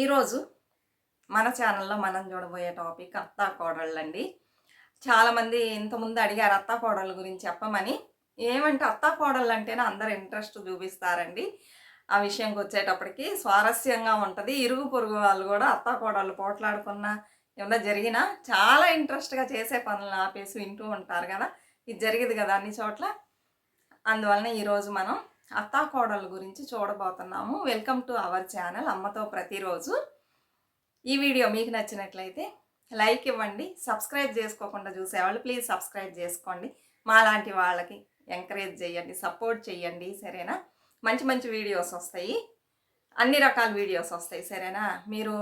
ఈరోజు మన ఛానల్లో మనం చూడబోయే టాపిక్ అత్తా కోడళ్ళు అండి చాలామంది ఇంతకుముందు అడిగారు అత్తా కోడళ్ళ గురించి చెప్పమని. ఏమంటే అత్తా కోడళ్ళు అంటేనే అందరు ఇంట్రెస్ట్ చూపిస్తారండి. ఆ విషయంకి వచ్చేటప్పటికి స్వారస్యంగా ఉంటుంది. ఇరుగు పొరుగు వాళ్ళు కూడా అత్తా కోడళ్ళు పోట్లాడుకున్నా ఏమన్నా జరిగినా చాలా ఇంట్రెస్ట్గా చేసే పనులు ఆపేసి వింటూ ఉంటారు కదా. ఇది జరిగేది కదా అన్ని చోట్ల. అందువలన ఈరోజు మనం అత్తా గురించి చూడబోతున్నాము. వెల్కమ్ టు అవర్ ఛానల్ అమ్మతో ప్రతిరోజు. ఈ వీడియో మీకు నచ్చినట్లయితే లైక్ ఇవ్వండి సబ్స్క్రైబ్ చేసుకోకుండా చూసేవాళ్ళు ప్లీజ్ సబ్స్క్రైబ్ చేసుకోండి. మా లాంటి వాళ్ళకి ఎంకరేజ్ చేయండి సపోర్ట్ చేయండి సరేనా? మంచి మంచి వీడియోస్ వస్తాయి. అన్ని రకాల వీడియోస్ వస్తాయి సరేనా? మీరు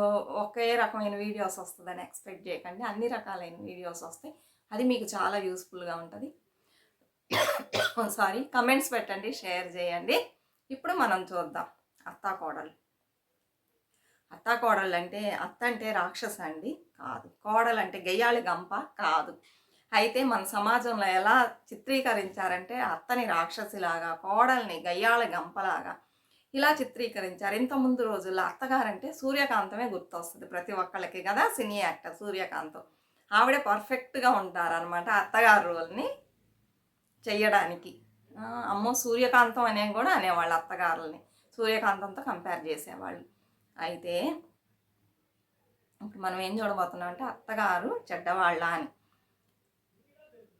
ఒకే రకమైన వీడియోస్ వస్తుందని ఎక్స్పెక్ట్ చేయకండి. అన్ని రకాలైన వీడియోస్ వస్తాయి. అది మీకు చాలా యూస్ఫుల్గా ఉంటుంది. Oh, సారీ కమెంట్స్ పెట్టండి షేర్ చేయండి. ఇప్పుడు మనం చూద్దాం. అత్తా కోడలు. అత్తా కోడలు అంటే అత్త అంటే రాక్షస అండి. కాదు. కోడలు అంటే గెయ్యాలి గంప కాదు. అయితే మన సమాజంలో ఎలా చిత్రీకరించారంటే అత్తని రాక్షసిలాగా కోడల్ని గయ్యాళ గంపలాగా ఇలా చిత్రీకరించారు. ఇంత ముందు రోజుల్లో అత్తగారంటే సూర్యకాంతమే గుర్తొస్తుంది ప్రతి ఒక్కళ్ళకి కదా సినీ యాక్టర్ సూర్యకాంతం. ఆవిడే పర్ఫెక్ట్గా ఉంటారనమాట అత్తగారు రోల్ని. చేయడానికి అమ్మో సూర్యకాంతం అనే కూడా అనేవాళ్ళు అత్తగారులని. సూర్యకాంతంతో కంపేర్ చేసేవాళ్ళు. అయితే ఇప్పుడు మనం ఏం చూడబోతున్నాం అంటే అత్తగారు చెడ్డవాళ్ళ అని.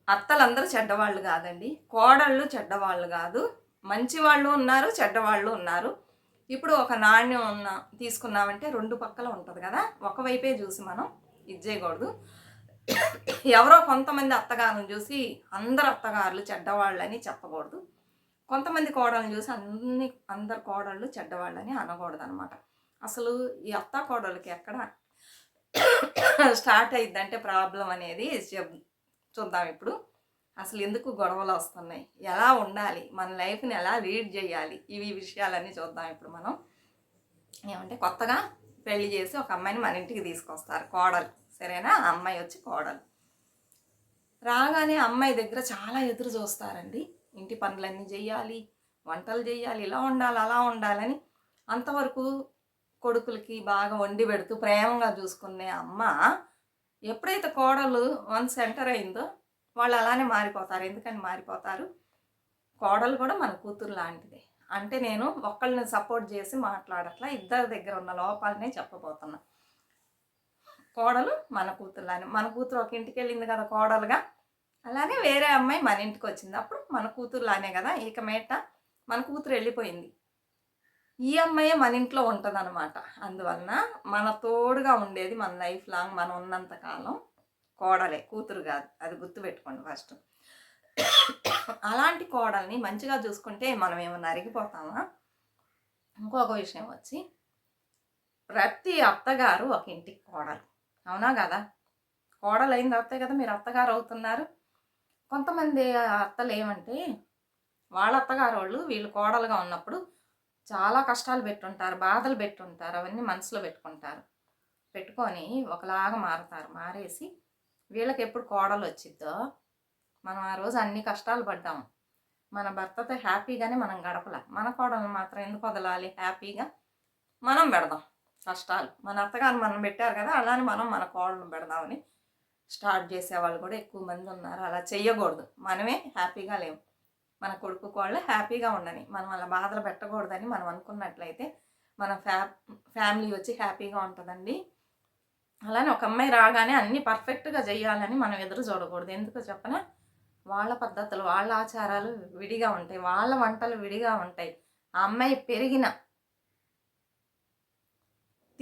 అత్తలందరూ చెడ్డవాళ్ళు కాదండి. కోడళ్ళు చెడ్డవాళ్ళు కాదు. మంచి వాళ్ళు ఉన్నారు చెడ్డవాళ్ళు ఉన్నారు. ఇప్పుడు ఒక నాణ్యం ఉన్న తీసుకున్నామంటే రెండు పక్కల ఉంటుంది కదా? ఒకవైపే చూసి మనం ఇది చేయకూడదు. ఎవరో కొంతమంది అత్తగారులను చూసి అందరు అత్తగారులు చెడ్డవాళ్ళని చెప్పకూడదు. కొంతమంది కోడళ్ళని చూసి అన్ని అందరు కోడళ్ళు చెడ్డవాళ్ళని అనకూడదు అనమాట అసలు ఈ అత్త కోడళ్ళకి ఎక్కడ స్టార్ట్ అయిందంటే ప్రాబ్లం అనేది చెప్ చూద్దాం ఇప్పుడు. అసలు ఎందుకు గొడవలు వస్తున్నాయి? ఎలా ఉండాలి? మన లైఫ్ని ఎలా లీడ్ చేయాలి? ఇవి విషయాలన్నీ చూద్దాం ఇప్పుడు మనం. ఏమంటే కొత్తగా పెళ్ళి చేసి ఒక అమ్మాయిని మన ఇంటికి తీసుకొస్తారు కోడలు. సరేనా? అమ్మాయి వచ్చి కోడలు. రాగానే అమ్మాయి దగ్గర చాలా ఎదురు చూస్తారండి. ఇంటి పనులన్నీ చేయాలి వంటలు చేయాలి ఇలా ఉండాలి అలా ఉండాలని అంతవరకు కొడుకులకి బాగా వండి పెడుతూ ప్రేమగా చూసుకునే అమ్మ ఎప్పుడైతే కోడలు వన్స్ ఎంటర్ అయిందో వాళ్ళు అలానే మారిపోతారు. ఎందుకని మారిపోతారు? కోడలు కూడా మన కూతురు లాంటిదే. అంటే నేను ఒకళ్ళని సపోర్ట్ చేసి మాట్లాడట్లా ఇద్దరి దగ్గర ఉన్న లోపాలనే చెప్పబోతున్నా. కోడలు మన కూతురులానే. మన కూతురు ఒక ఇంటికి వెళ్ళింది కదా కోడలుగా. అలానే వేరే అమ్మాయి మన ఇంటికి వచ్చింది. అప్పుడు మన కూతురులానే కదా ఇక మేట మన కూతురు వెళ్ళిపోయింది. ఈ అమ్మాయే మన ఇంట్లో ఉంటుంది అనమాట అందువలన మన తోడుగా ఉండేది మన లైఫ్ లాంగ్ మనం ఉన్నంత కాలం కోడలే కూతురు కాదు. అది గుర్తుపెట్టుకోండి ఫస్ట్. అలాంటి కోడల్ని మంచిగా చూసుకుంటే మనం ఏమన్నా అరిగిపోతామా? ఇంకొక విషయం వచ్చి ప్రతి అత్తగారు ఒక ఇంటికి కోడలు. అవునా కదా? కోడలు అయిన తర్వాతే కదా మీరు అత్తగారు అవుతున్నారు కొంతమంది అత్తలు ఏమంటే వాళ్ళ అత్తగారు వాళ్ళు వీళ్ళు కోడలుగా ఉన్నప్పుడు చాలా కష్టాలు పెట్టుంటారు బాధలు పెట్టుంటారు అవన్నీ మనసులో పెట్టుకుంటారు. పెట్టుకొని ఒకలాగా మారుతారు. మారేసి వీళ్ళకి ఎప్పుడు కోడలు వచ్చిద్దో మనం ఆ రోజు అన్ని కష్టాలు పడ్డాము మన భర్తతో హ్యాపీగానే మనం గడపల. మన కోడలు మాత్రం ఎందుకు వదలాలి? హ్యాపీగా మనం పెడదాం. కష్టాలు. మన అత్తగారు మనం పెట్టారు కదా అలానే మనం మన కోళ్ళను పెడదామని స్టార్ట్ చేసేవాళ్ళు కూడా ఎక్కువ మంది ఉన్నారు. అలా చేయకూడదు మనమే హ్యాపీగా లేము. మన కొడుకు కోళ్ళు హ్యాపీగా ఉండని మనం అలా బాధలు పెట్టకూడదని మనం అనుకున్నట్లయితే మన ఫ్యా ఫ్యామిలీ వచ్చి హ్యాపీగా ఉంటుందండి. అలానే ఒక అమ్మాయి రాగానే అన్నీ పర్ఫెక్ట్గా చేయాలని మనం ఎదురు చూడకూడదు. ఎందుకు చెప్పనా? వాళ్ళ పద్ధతులు వాళ్ళ ఆచారాలు విడిగా ఉంటాయి. వాళ్ళ వంటలు విడిగా ఉంటాయి. ఆ అమ్మాయి పెరిగిన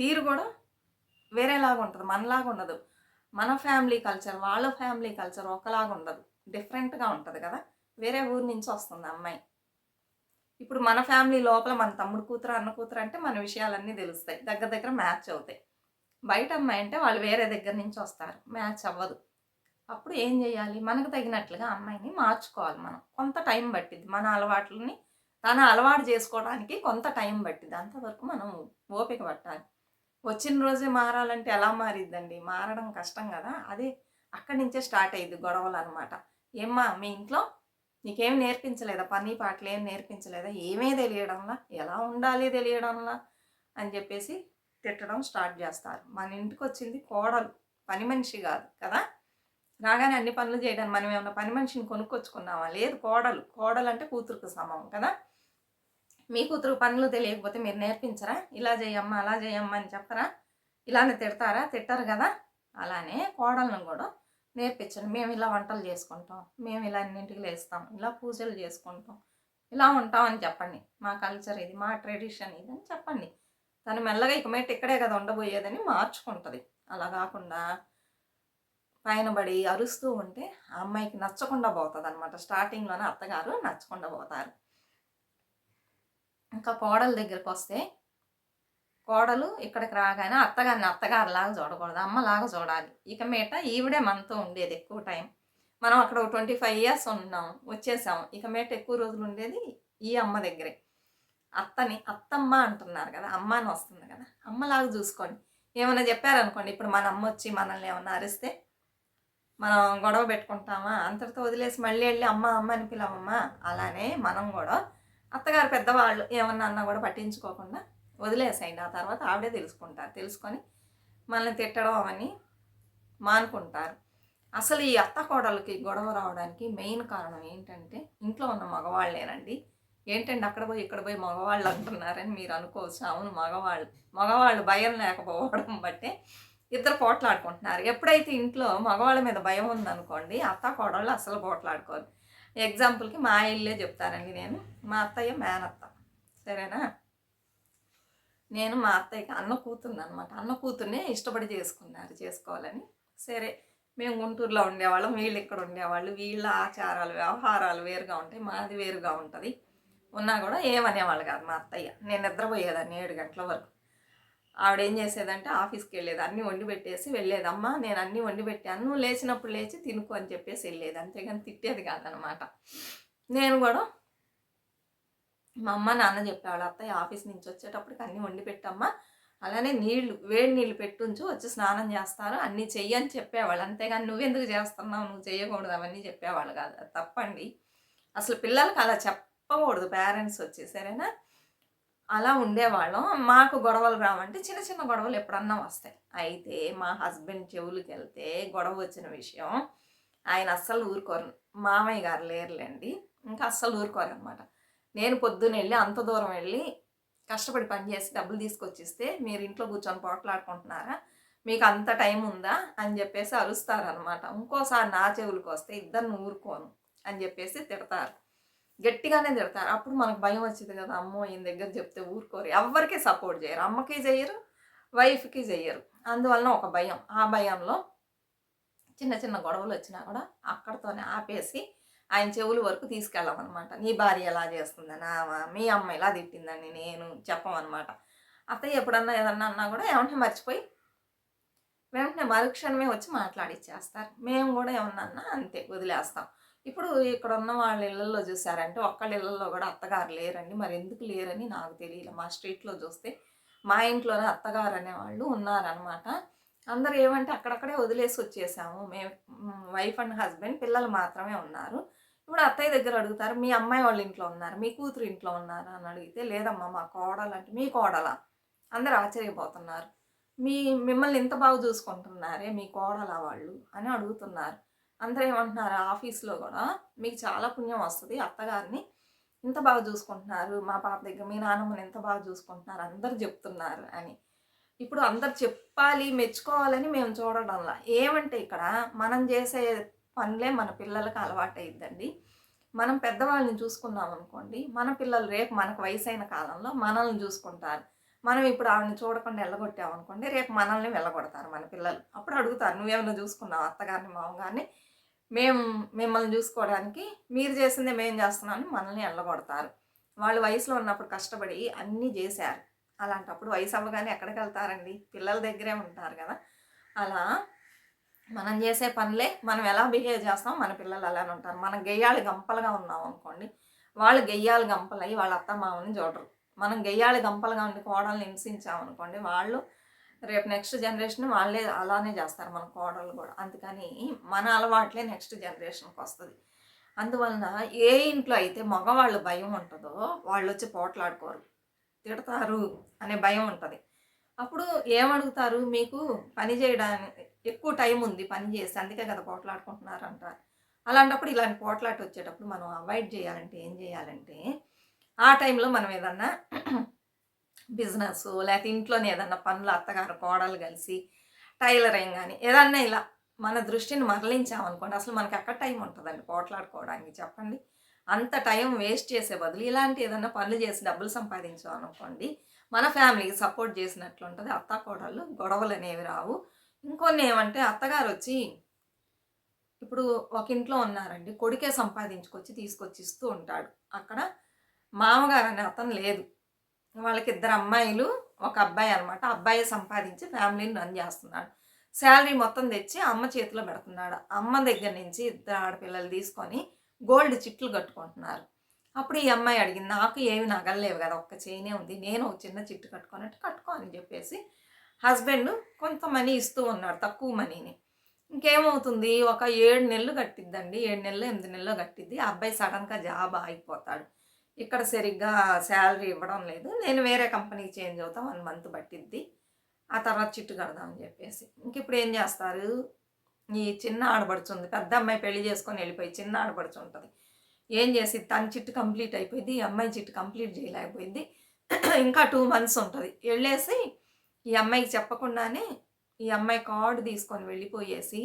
తీరు కూడా వేరేలాగా ఉంటుంది మనలాగా ఉండదు. మన ఫ్యామిలీ కల్చర్ వాళ్ళ ఫ్యామిలీ కల్చర్ ఒకలాగా ఉండదు. డిఫరెంట్గా ఉంటుంది కదా? వేరే ఊరి నుంచి వస్తుంది అమ్మాయి. ఇప్పుడు మన ఫ్యామిలీ లోపల మన తమ్ముడు కూతురు అన్న కూతురు అంటే మన విషయాలన్నీ తెలుస్తాయి. దగ్గర దగ్గర మ్యాచ్ అవుతాయి. బయట అమ్మాయి అంటే వాళ్ళు వేరే దగ్గర నుంచి వస్తారు. మ్యాచ్ అవ్వదు. అప్పుడు ఏం చేయాలి? మనకు తగినట్లుగా అమ్మాయిని మార్చుకోవాలి మనం. కొంత టైం పట్టిద్ది. మన అలవాట్లని తన అలవాటు చేసుకోవడానికి కొంత టైం పట్టింది అంతవరకు మనం ఓపిక పట్టాలి. వచ్చిన రోజే మారాలంటే ఎలా మారిద్దండి? మారడం కష్టం కదా! అదే అక్కడి నుంచే స్టార్ట్ అయ్యింది గొడవలు అనమాట ఏమ్మా మీ ఇంట్లో నీకేం నేర్పించలేదా? పని పాటలు ఏం నేర్పించలేదా? ఏమీ తెలియడంలా? ఎలా ఉండాలి తెలియడంలా? అని చెప్పేసి తిట్టడం స్టార్ట్ చేస్తారు. మన ఇంటికి వచ్చింది కోడలు పని మనిషి కాదు కదా! రాగానే అన్ని పనులు చేయడానికి మనం ఏమైనా పని మనిషిని కొనుక్కొచ్చుకున్నామా? లేదు కోడలు. కోడలు అంటే కూతురుకు సమం కదా! మీ కూతురు పనులు తెలియకపోతే మీరు నేర్పించరా? ఇలా చేయమ్మా అలా చేయమ్మా అని చెప్పరా? ఇలానే తిడతారా? తిట్టరు కదా? అలానే కోడలను కూడా నేర్పించండి. మేము ఇలా వంటలు చేసుకుంటాం. మేము ఇలా అన్నింటికి లేస్తాం. ఇలా పూజలు చేసుకుంటాం. ఇలా ఉంటాం అని చెప్పండి. మా కల్చర్ ఇది మా ట్రెడిషన్ ఇది అని చెప్పండి. తను మెల్లగా ఇక మేట ఇక్కడే కదా ఉండబోయేదని మార్చుకుంటుంది. అలా కాకుండా పైన పడి అరుస్తూ ఉంటే ఆ అమ్మాయికి నచ్చకుండా పోతుంది అనమాట స్టార్టింగ్లోనే అత్తగారు నచ్చకుండా పోతారు. ఇంకా కోడల దగ్గరికి వస్తే కోడలు ఇక్కడికి రాగానే అత్తగారిని అత్తగారిలాగా చూడకూడదు అమ్మలాగా చూడాలి. ఇక మీట ఈవిడే మనతో ఉండేది ఎక్కువ టైం. మనం అక్కడ ట్వంటీ ఫైవ్ ఇయర్స్ ఉన్నాం వచ్చేసాం. ఇక మీట ఎక్కువ రోజులు ఉండేది ఈ అమ్మ దగ్గరే. అత్తని అత్తమ్మ అంటున్నారు కదా అమ్మ అని వస్తుంది కదా అమ్మలాగా చూసుకోండి. ఏమైనా చెప్పారనుకోండి ఇప్పుడు మన అమ్మ వచ్చి మనల్ని ఏమన్నా అరిస్తే మనం గొడవ పెట్టుకుంటామా? అంతటితో వదిలేసి మళ్ళీ వెళ్ళి అమ్మ అమ్మ అని పిలవమ్మా? అలానే మనం కూడా అత్తగారు పెద్దవాళ్ళు ఏమన్నా అన్నా కూడా పట్టించుకోకుండా వదిలేసేయండి. ఆ తర్వాత ఆవిడే తెలుసుకుంటారు. తెలుసుకొని మనల్ని తిట్టడం అవన్నీ మానుకుంటారు. అసలు ఈ అత్త కోడలకి గొడవ రావడానికి మెయిన్ కారణం ఏంటంటే ఇంట్లో ఉన్న మగవాళ్ళేనండి. ఏంటండి అక్కడ పోయి ఇక్కడ పోయి మగవాళ్ళు అంటున్నారని మీరు అనుకోవచ్చు. అవును మగవాళ్ళు. మగవాళ్ళు భయం లేకపోవడం బట్టే ఇద్దరు పోట్లాడుకుంటున్నారు. ఎప్పుడైతే ఇంట్లో మగవాళ్ళ మీద భయం ఉందనుకోండి అత్త కోడళ్ళు అసలు పోట్లాడుకోరు. ఎగ్జాంపుల్కి మా ఇల్లే చెప్తానండి నేను. మా అత్తయ్య మేనత్త. సరేనా? నేను మా అత్తయ్యకి అన్న కూతుర్ని అనమాట అన్న కూతుర్నే ఇష్టపడి చేసుకున్నారు చేసుకోవాలని. సరే మేము గుంటూరులో ఉండేవాళ్ళం వీళ్ళు ఇక్కడ ఉండేవాళ్ళు. వీళ్ళ ఆచారాలు వ్యవహారాలు వేరుగా ఉంటాయి మాది వేరుగా ఉంటుంది. ఉన్నా కూడా ఏమనేవాళ్ళు కాదు మా అత్తయ్య. నేను నిద్రపోయేదాన్ని ఏడు గంటల వరకు. ఆవిడ ఏం చేసేదంటే ఆఫీస్కి వెళ్ళేది అన్నీ వండి పెట్టేసి వెళ్ళేదమ్మా నేను అన్నీ వండి పెట్టాను. నువ్వు లేచినప్పుడు లేచి తినుకో అని చెప్పేసి వెళ్ళేది. అంతేగాని తిట్టేది కాదనమాట. నేను కూడా మా అమ్మ నాన్న చెప్పేవాళ్ళు అత్తయ్య ఆఫీస్ నుంచి వచ్చేటప్పటికి అన్నీ వండి పెట్టమ్మా. అలానే నీళ్ళు వేడి నీళ్ళు పెట్టుంచు వచ్చి స్నానం చేస్తారు అన్నీ చెయ్యని చెప్పేవాళ్ళు. అంతేగాని నువ్వెందుకు చేస్తున్నావు? నువ్వు చేయకూడదు అవన్నీ చెప్పేవాళ్ళు కాదు. తప్పండి. అసలు పిల్లలకి అలా చెప్పకూడదు. పేరెంట్స్ వచ్చి సరేనా? అలా ఉండేవాళ్ళం. మాకు గొడవలు రావంటే చిన్న చిన్న గొడవలు ఎప్పుడన్నా వస్తాయి. అయితే మా హస్బెండ్ చెవులకి వెళ్తే గొడవ వచ్చిన విషయం ఆయన అస్సలు ఊరుకోరు. మామయ్య గారు లేరులేండి. ఇంకా అస్సలు ఊరుకోరు అనమాట నేను పొద్దున్న వెళ్ళి అంత దూరం వెళ్ళి కష్టపడి పని చేసి డబ్బులు తీసుకొచ్చిస్తే మీరు ఇంట్లో కూర్చొని పోట్లాడుకుంటున్నారా? మీకు అంత టైం ఉందా? అని చెప్పేసి అరుస్తారనమాట ఇంకోసారి నా చెవులకు వస్తే ఇద్దరిని ఊరుకోను అని చెప్పేసి తిడతారు. గట్టిగానే తిడతారు. అప్పుడు మనకు భయం వచ్చేది కదా అమ్మో ఈయన దగ్గర చెప్తే ఊరుకోరు. ఎవరికీ సపోర్ట్ చేయరు. అమ్మకి చేయరు వైఫ్కి చెయ్యరు అందువలన ఒక భయం. ఆ భయంలో చిన్న చిన్న గొడవలు వచ్చినా కూడా అక్కడతోనే ఆపేసి ఆయన చెవుల వరకు తీసుకెళ్ళమన్నమాట. నీ భార్య ఎలా చేస్తుందని మీ అమ్మ ఇలా తిట్టిందని నేను చెప్పమన్నమాట. అత్తయ్య ఎప్పుడన్నా ఏదన్నా అన్నా కూడా ఏమంటే మర్చిపోయి వెంటనే మరుక్షణమే వచ్చి మాట్లాడిచ్చేస్తారు. మేము కూడా ఏమన్నా అన్నా అంతే వదిలేస్తాం. ఇప్పుడు ఇక్కడ ఉన్న వాళ్ళ ఇళ్ళల్లో చూసారంటే ఒక్కళ్ళ ఇళ్ళల్లో కూడా అత్తగారు లేరండి. మరి ఎందుకు లేరని నాకు తెలియదు మా స్ట్రీట్లో చూస్తే మా ఇంట్లోనే అత్తగారు అనేవాళ్ళు ఉన్నారనమాట అందరూ ఏమంటే అక్కడక్కడే వదిలేసి వచ్చేసాము. మేము వైఫ్ అండ్ హస్బెండ్ పిల్లలు మాత్రమే ఉన్నారు. ఇప్పుడు అత్తయ్య దగ్గర అడుగుతారు మీ అమ్మాయి వాళ్ళ ఇంట్లో ఉన్నారు మీ కూతురు ఇంట్లో ఉన్నారా? అని అడిగితే లేదమ్మా మా కోడలు అంటే మీ కోడలా? అందరు ఆశ్చర్యపోతున్నారు. మీ మిమ్మల్ని ఇంత బాగా చూసుకుంటున్నారే మీ కోడలా వాళ్ళు? అని అడుగుతున్నారు. అందరూ ఏమంటున్నారు ఆఫీస్లో కూడా మీకు చాలా పుణ్యం వస్తుంది అత్తగారిని. ఇంత బాగా చూసుకుంటున్నారు మా పాప దగ్గర మీ నాన్నమ్మని ఎంత బాగా చూసుకుంటున్నారు అందరు చెప్తున్నారు అని. ఇప్పుడు అందరు చెప్పాలి మెచ్చుకోవాలని మేము చూడడంలా. ఏమంటే ఇక్కడ మనం చేసే పనులే మన పిల్లలకు అలవాటైద్దండి. మనం పెద్దవాళ్ళని చూసుకున్నాం అనుకోండి మన పిల్లలు రేపు మనకు వయసైన కాలంలో మనల్ని చూసుకుంటారు. మనం ఇప్పుడు ఆవిడని చూడకుండా వెళ్ళగొట్టామనుకోండి రేపు మనల్ని వెళ్ళగొడతారు మన పిల్లలు. అప్పుడు అడుగుతారు నువ్వేమైనా చూసుకున్నావు అత్తగారిని మామగారిని? మేము మిమ్మల్ని చూసుకోవడానికి మీరు చేసిందే మేము చేస్తున్నామని మనల్ని వెళ్ళగొడతారు వాళ్ళు వయసులో ఉన్నప్పుడు కష్టపడి అన్నీ చేశారు. అలాంటప్పుడు వయసు అవ్వగానే ఎక్కడికి వెళ్తారండి? పిల్లల దగ్గరే ఉంటారు కదా. అలా మనం చేసే పనులే మనం ఎలా బిహేవ్ చేస్తాం మన పిల్లలు అలానే ఉంటారు. మనం గెయ్యాలి గంపలుగా ఉన్నాం అనుకోండి వాళ్ళు గెయ్యాలి గంపలయ్యి వాళ్ళ అత్తమామని చూడరు. మనం గెయ్యాలి గంపలుగా ఉండి కోడల్ని హింసించామనుకోండి వాళ్ళు రేపు నెక్స్ట్ జనరేషన్ వాళ్ళే అలానే చేస్తారు మన కోడలు కూడా. అందుకని మన అలవాట్లే నెక్స్ట్ జనరేషన్కి వస్తుంది. అందువలన ఏ ఇంట్లో అయితే మగవాళ్ళు భయం ఉంటుందో వాళ్ళు వచ్చి పోట్లాడుకోరు. తిడతారు అనే భయం ఉంటుంది. అప్పుడు ఏమడుగుతారు? మీకు పని చేయడానికి ఎక్కువ టైం ఉంది పని చేసి అందుకే కదా పోట్లాడుకుంటున్నారు అలాంటప్పుడు ఇలాంటి పోట్లాట వచ్చేటప్పుడు మనం అవాయిడ్ చేయాలంటే ఏం చేయాలంటే ఆ టైంలో మనం ఏదన్నా బిజినెస్ లేకపోతే ఇంట్లోనే ఏదన్నా పనులు అత్తగారు కోడలు కలిసి టైలరింగ్ కానీ ఏదన్నా ఇలా మన దృష్టిని మరలించామనుకోండి అసలు మనకి ఎక్కడ టైం ఉంటుందండి పోట్లాడుకోవడానికి చెప్పండి. అంత టైం వేస్ట్ చేసే బదులు ఇలాంటి ఏదన్నా పనులు చేసి డబ్బులు సంపాదించాం అనుకోండి మన ఫ్యామిలీకి సపోర్ట్ చేసినట్లు ఉంటుంది. అత్త కోడళ్ళు గొడవలు అనేవి రావు. ఇంకొన్ని ఏమంటే అత్తగారు వచ్చి ఇప్పుడు ఒక ఇంట్లో ఉన్నారండి కొడుకే సంపాదించుకొచ్చి తీసుకొచ్చి ఇస్తూ ఉంటాడు. అక్కడ మామగారు అనే అతను లేదు. వాళ్ళకి ఇద్దరు అమ్మాయిలు ఒక అబ్బాయి అనమాట అబ్బాయి సంపాదించి ఫ్యామిలీని రన్ చేస్తున్నాడు. శాలరీ మొత్తం తెచ్చి అమ్మ చేతిలో పెడుతున్నాడు. అమ్మ దగ్గర నుంచి ఇద్దరు ఆడపిల్లలు తీసుకొని గోల్డ్ చిట్లు కట్టుకుంటున్నారు. అప్పుడు ఈ అమ్మాయి అడిగింది నాకు ఏమి నగలలేవు కదా ఒక్క చైనే ఉంది. నేను ఒక చిన్న చిట్టు కట్టుకోనట్టు కట్టుకో అని చెప్పేసి హస్బెండ్ కొంత మనీ ఇస్తూ ఉన్నాడు తక్కువ మనీని. ఇంకేమవుతుంది? ఒక ఏడు నెలలు కట్టిద్దండి. ఏడు నెలలు ఎనిమిది నెలలు కట్టిద్ది. ఆ అబ్బాయి సడన్గా జాబ్ ఆగిపోతాడు. ఇక్కడ సరిగ్గా శాలరీ ఇవ్వడం లేదు. నేను వేరే కంపెనీకి చేంజ్ అవుతా వన్ మంత్ పట్టిద్ది. ఆ తర్వాత చిట్టు కడదామని చెప్పేసి. ఇంక ఇప్పుడు ఏం చేస్తారు? ఈ చిన్న ఆడబడుచుంది పెద్ద అమ్మాయి పెళ్ళి చేసుకొని వెళ్ళిపోయి చిన్న ఆడబడుచు ఉంటుంది ఏం చేసి తన చిట్టు కంప్లీట్ అయిపోయింది ఈ అమ్మాయి చిట్టు కంప్లీట్ చేయలేకపోయింది ఇంకా టూ మంత్స్ ఉంటుంది. వెళ్ళేసి ఈ అమ్మాయికి చెప్పకుండానే ఈ అమ్మాయి కార్డు తీసుకొని వెళ్ళిపోయేసి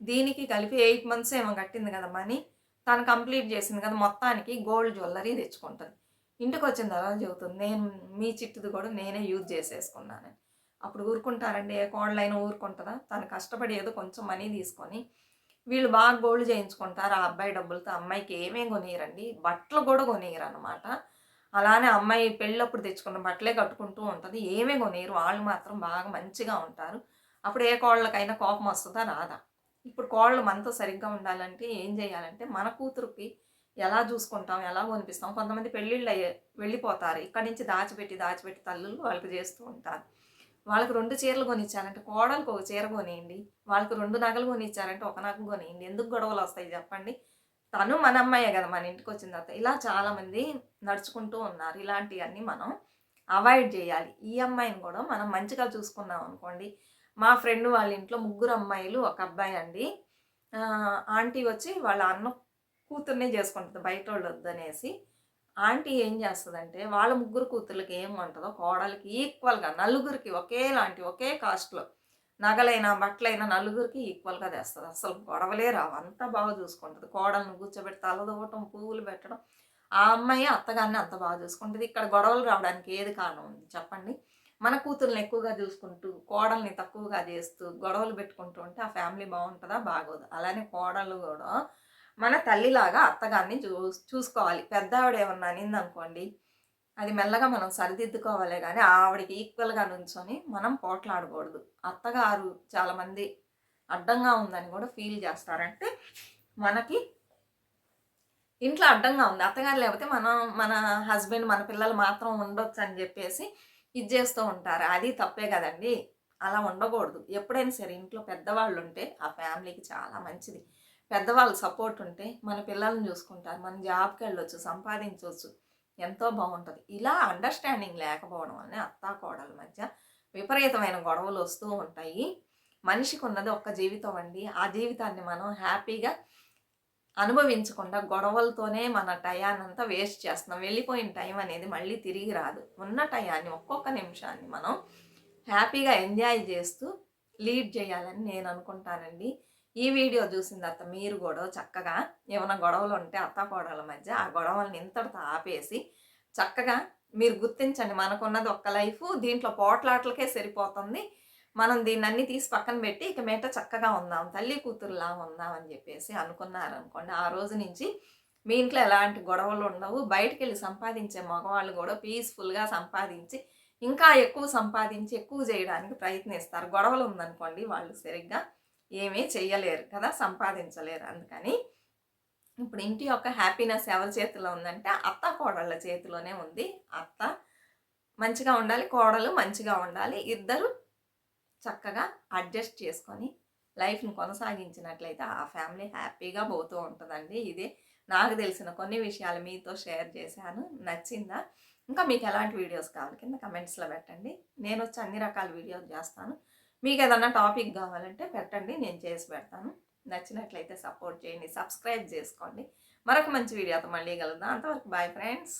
దీనికి కలిపి ఎయిట్ మంత్స్ ఏమో కట్టింది కదా మనీ తను కంప్లీట్ చేసింది కదా మొత్తానికి గోల్డ్ జ్యువెలరీ తెచ్చుకుంటుంది. ఇంటికి వచ్చిన తర్వాత చెబుతుంది నేను మీ చిట్టుది కూడా నేనే యూజ్ చేసేసుకున్నాను. అప్పుడు ఊరుకుంటారండి ఏ కోడలైనా ఊరుకుంటుందా? తను కష్టపడి ఏదో కొంచెం మనీ తీసుకొని వీళ్ళు బాగా గోల్డ్ చేయించుకుంటారు ఆ అబ్బాయి డబ్బులతో అమ్మాయికి ఏమేం కొనియరండి? బట్టలు కూడా కొనియరు అనమాట అలానే అమ్మాయి పెళ్ళప్పుడు తెచ్చుకున్న బట్టలే కట్టుకుంటూ ఉంటుంది ఏమీ కొనియరు? వాళ్ళు మాత్రం బాగా మంచిగా ఉంటారు. అప్పుడు ఏ కోళ్ళకైనా కోపం వస్తుందా? రాదా. ఇప్పుడు కోళ్ళు మనతో సరిగ్గా ఉండాలంటే ఏం చేయాలంటే మన కూతురుకి ఎలా చూసుకుంటాం ఎలా కొనిపిస్తాం కొంతమంది పెళ్ళిళ్ళు అయ్యే వెళ్ళిపోతారు. ఇక్కడి నుంచి దాచిపెట్టి దాచిపెట్టి తల్లులు వాళ్ళకి చేస్తూ ఉంటారు. వాళ్ళకి రెండు చీరలు కొనిచ్చారంటే కోడలకు ఒక చీర కొనియండి. వాళ్ళకి రెండు నగలు కొనిచ్చారంటే ఒక నగ కొనియండి. ఎందుకు గొడవలు వస్తాయి చెప్పండి? తను మన అమ్మాయే కదా మన ఇంటికి వచ్చిన తర్వాత. ఇలా చాలామంది నడుచుకుంటూ ఉన్నారు. ఇలాంటివన్నీ మనం అవాయిడ్ చేయాలి. ఈ అమ్మాయిని కూడా మనం మంచిగా చూసుకున్నాం అనుకోండి మా ఫ్రెండ్ వాళ్ళ ఇంట్లో ముగ్గురు అమ్మాయిలు ఒక అబ్బాయి అండి. ఆంటీ వచ్చి వాళ్ళ అన్న కూతుర్నే చేసుకుంటుంది బయట వాళ్ళు వద్దనేసి. ఆంటీ ఏం చేస్తుందంటే వాళ్ళ ముగ్గురు కూతుర్లకి ఏం ఉంటుందో కోడలికి ఈక్వల్గా నలుగురికి ఒకేలాంటి ఒకే కాస్ట్లో నగలైనా బట్టలైనా నలుగురికి ఈక్వల్గా తెస్తుంది. అసలు గొడవలే రావు. అంతా బాగా చూసుకుంటుంది. కోడలను కూర్చోబెట్టి తలదవ్వటం పువ్వులు పెట్టడం. ఆ అమ్మాయి అత్తగారిని అంత బాగా చూసుకుంటుంది. ఇక్కడ గొడవలు రావడానికి ఏది కారణం ఉంది? చెప్పండి. మన కూతుర్ని ఎక్కువగా చూసుకుంటూ కోడల్ని తక్కువగా చేస్తూ గొడవలు పెట్టుకుంటూ ఉంటే ఆ ఫ్యామిలీ బాగుంటుందా? బాగోదు. అలానే కోడలు కూడా మన తల్లిలాగా అత్తగారిని చూ చూసుకోవాలి. పెద్దావిడ ఏమన్నా అనిందనుకోండి అది మెల్లగా మనం సరిదిద్దుకోవాలి కానీ ఆవిడకి ఈక్వల్గా నుంచొని మనం పోట్లాడకూడదు. అత్తగారు చాలామంది అడ్డంగా ఉందని కూడా ఫీల్ చేస్తారంటే మనకి ఇంట్లో అడ్డంగా ఉంది. అత్తగారు లేకపోతే మనం మన హస్బెండ్ మన పిల్లలు మాత్రం ఉండొచ్చు అని చెప్పేసి ఇది చేస్తూ ఉంటారు. అది తప్పే కదండి. అలా ఉండకూడదు. ఎప్పుడైనా సరే ఇంట్లో పెద్దవాళ్ళు ఉంటే ఆ ఫ్యామిలీకి చాలా మంచిది. పెద్దవాళ్ళు సపోర్ట్ ఉంటే మన పిల్లల్ని చూసుకుంటారు. మన జాబ్కి వెళ్ళొచ్చు సంపాదించవచ్చు ఎంతో బాగుంటుంది. ఇలా అండర్స్టాండింగ్ లేకపోవడం వల్ల అత్తా కోడల మధ్య విపరీతమైన గొడవలు వస్తూ ఉంటాయి. మనిషికి ఉన్నది ఒక్క జీవితం అండి. ఆ జీవితాన్ని మనం హ్యాపీగా అనుభవించకుండా గొడవలతోనే మన టయానంతా వేస్ట్ చేస్తున్నాం. వెళ్ళిపోయిన టైం అనేది మళ్ళీ తిరిగి రాదు. ఉన్న టయాన్ని ఒక్కొక్క నిమిషాన్ని మనం హ్యాపీగా ఎంజాయ్ చేస్తూ లీడ్ చేయాలని నేను అనుకుంటానండి. ఈ వీడియో చూసిన తర్వాత మీరు కూడా చక్కగా ఏమైనా గొడవలు ఉంటే అత్త కోడల మధ్య ఆ గొడవలను ఇంతటితో ఆపేసి చక్కగా మీరు గుర్తించండి. మనకున్నది ఒక్క లైఫ్ దీంట్లో పోట్లాట్లకే సరిపోతుంది. మనం దీన్ని అన్ని తీసి పక్కన పెట్టి ఇక మేట చక్కగా ఉందాం తల్లి కూతురులా ఉందాం అని చెప్పేసి అనుకున్నారనుకోండి. ఆ రోజు నుంచి మీ ఇంట్లో ఎలాంటి గొడవలు ఉండవు. బయటకు వెళ్ళి సంపాదించే మగవాళ్ళు కూడా పీస్ఫుల్గా సంపాదించి ఇంకా ఎక్కువ సంపాదించి ఎక్కువ చేయడానికి ప్రయత్నిస్తారు. గొడవలు ఉందనుకోండి వాళ్ళు సరిగ్గా ఏమీ చేయలేరు కదా సంపాదించలేరు. అందుకని ఇప్పుడు ఇంటి యొక్క హ్యాపీనెస్ ఎవరి చేతిలో ఉందంటే అత్త కోడళ్ళ చేతిలోనే ఉంది. అత్త మంచిగా ఉండాలి కోడలు మంచిగా ఉండాలి. ఇద్దరు చక్కగా అడ్జస్ట్ చేసుకొని లైఫ్ని కొనసాగించినట్లయితే ఆ ఫ్యామిలీ హ్యాపీగా పోతూ ఉంటుందండి. ఇదే నాకు తెలిసిన కొన్ని విషయాలు మీతో షేర్ చేశాను. నచ్చిందా? ఇంకా మీకు ఎలాంటి వీడియోస్ కావాలి కింద కమెంట్స్లో పెట్టండి. నేను వచ్చి అన్ని రకాల వీడియోస్ చేస్తాను. మీకు ఏదన్నా టాపిక్ కావాలంటే పెట్టండి నేను చేసి పెడతాను. నచ్చినట్లయితే సపోర్ట్ చేయండి సబ్స్క్రైబ్ చేసుకోండి. మరొక మంచి వీడియోతో మళ్ళీ కలుద్దాం. అంతవరకు బాయ్ ఫ్రెండ్స్.